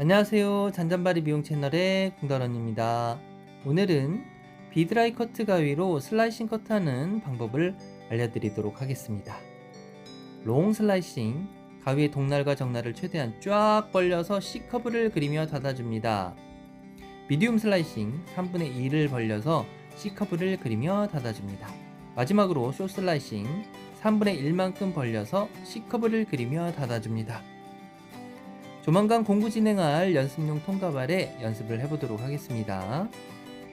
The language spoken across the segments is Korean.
안녕하세요. 잔잔바리 미용 채널의 궁다런입니다. 오늘은 비드라이 커트 가위로 슬라이싱 커트하는 방법을 알려드리도록 하겠습니다. 롱 슬라이싱, 가위의 동날과 정날을 최대한 쫙 벌려서 C커브를 그리며 닫아줍니다. 미디움 슬라이싱, 3분의 2를 벌려서 C커브를 그리며 닫아줍니다. 마지막으로 숏 슬라이싱, 3분의 1만큼 벌려서 C커브를 그리며 닫아줍니다. 조만간 공부 진행할 연습용 통가발에 연습을 해보도록 하겠습니다.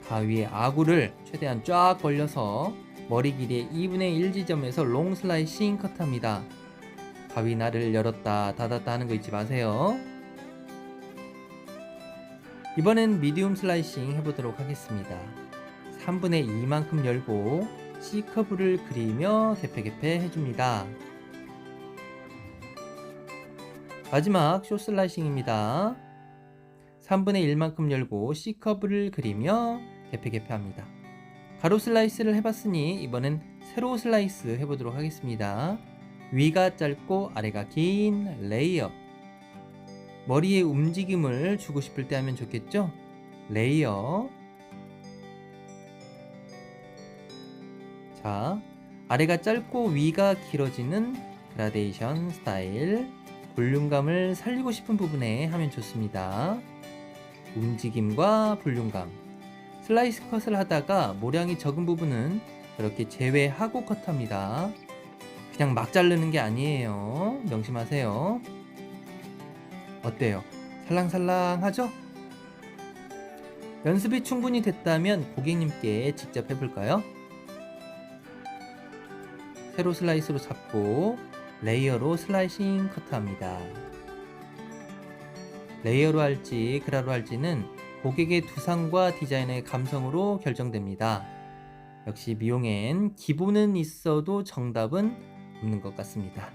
가위의 아구를 최대한 쫙 벌려서 머리 길이의 2분의 1 지점에서 롱 슬라이싱 컷합니다. 가위 날을 열었다 닫았다 하는 거 잊지 마세요. 이번엔 미디움 슬라이싱 해보도록 하겠습니다. 3분의 2만큼 열고 C커브를 그리며 개폐개폐 해줍니다. 마지막 숏 슬라이싱입니다. 3분의 1만큼 열고 C커브를 그리며 개폐 개폐합니다. 가로 슬라이스를 해봤으니 이번엔 세로 슬라이스 해보도록 하겠습니다. 위가 짧고 아래가 긴 레이어 머리에 움직임을 주고 싶을 때 하면 좋겠죠? 레이어 자 아래가 짧고 위가 길어지는 그라데이션 스타일 볼륨감을 살리고 싶은 부분에 하면 좋습니다. 움직임과 볼륨감. 슬라이스 컷을 하다가 모량이 적은 부분은 이렇게 제외하고 컷합니다. 그냥 막 자르는 게 아니에요. 명심하세요. 어때요? 살랑살랑하죠? 연습이 충분히 됐다면 고객님께 직접 해볼까요? 세로 슬라이스로 잡고 레이어로 슬라이싱 커트합니다. 레이어로 할지 그라로 할지는 고객의 두상과 디자인의 감성으로 결정됩니다. 역시 미용엔 기본은 있어도 정답은 없는 것 같습니다.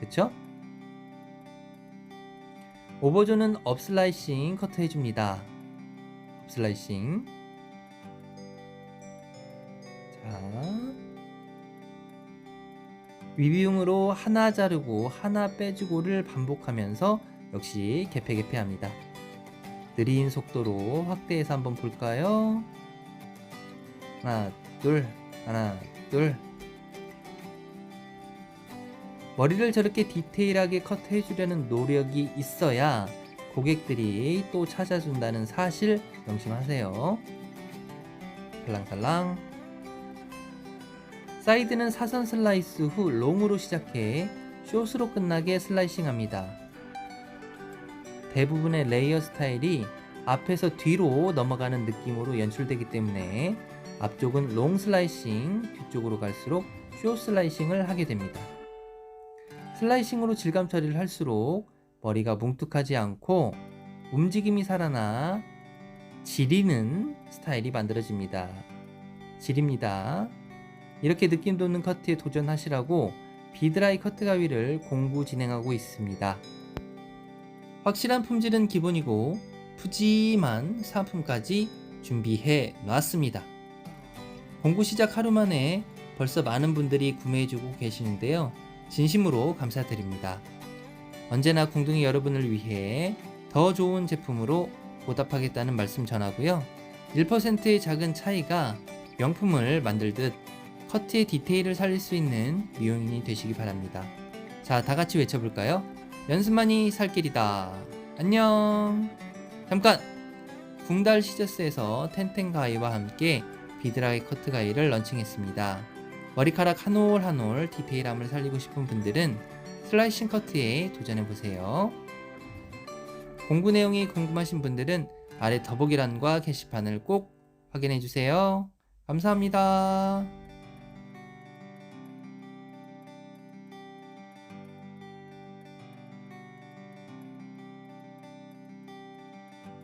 그쵸? 오버존은 업슬라이싱 커트 해줍니다. 업슬라이싱. 위비용으로 하나 자르고 하나 빼주고를 반복하면서 역시 개폐개폐합니다. 느린 속도로 확대해서 한번 볼까요? 하나, 둘, 하나, 둘. 머리를 저렇게 디테일하게 커트해 주려는 노력이 있어야 고객들이 또 찾아준다는 사실 명심하세요. 살랑살랑. 사이드는 사선 슬라이스 후 롱으로 시작해 숏으로 끝나게 슬라이싱 합니다. 대부분의 레이어 스타일이 앞에서 뒤로 넘어가는 느낌으로 연출되기 때문에 앞쪽은 롱 슬라이싱, 뒤쪽으로 갈수록 숏 슬라이싱을 하게 됩니다. 슬라이싱으로 질감 처리를 할수록 머리가 뭉툭하지 않고 움직임이 살아나 지리는 스타일이 만들어집니다. 지립니다. 이렇게 느낌 돋는 커트에 도전하시라고 비드라이 커트 가위를 공구 진행하고 있습니다. 확실한 품질은 기본이고 푸짐한 상품까지 준비해 놨습니다. 공구 시작 하루 만에 벌써 많은 분들이 구매해주고 계시는데요. 진심으로 감사드립니다. 언제나 공둥이 여러분을 위해 더 좋은 제품으로 보답하겠다는 말씀 전하고요. 1%의 작은 차이가 명품을 만들듯 커트의 디테일을 살릴 수 있는 미용인이 되시기 바랍니다. 자, 다 같이 외쳐볼까요? 연습만이 살 길이다. 안녕! 잠깐! 궁달 시저스에서 텐텐 가위와 함께 비드라이 커트 가위를 런칭했습니다. 머리카락 한 올 한 올 디테일함을 살리고 싶은 분들은 슬라이싱 커트에 도전해보세요. 공구 내용이 궁금하신 분들은 아래 더보기란과 게시판을 꼭 확인해주세요. 감사합니다.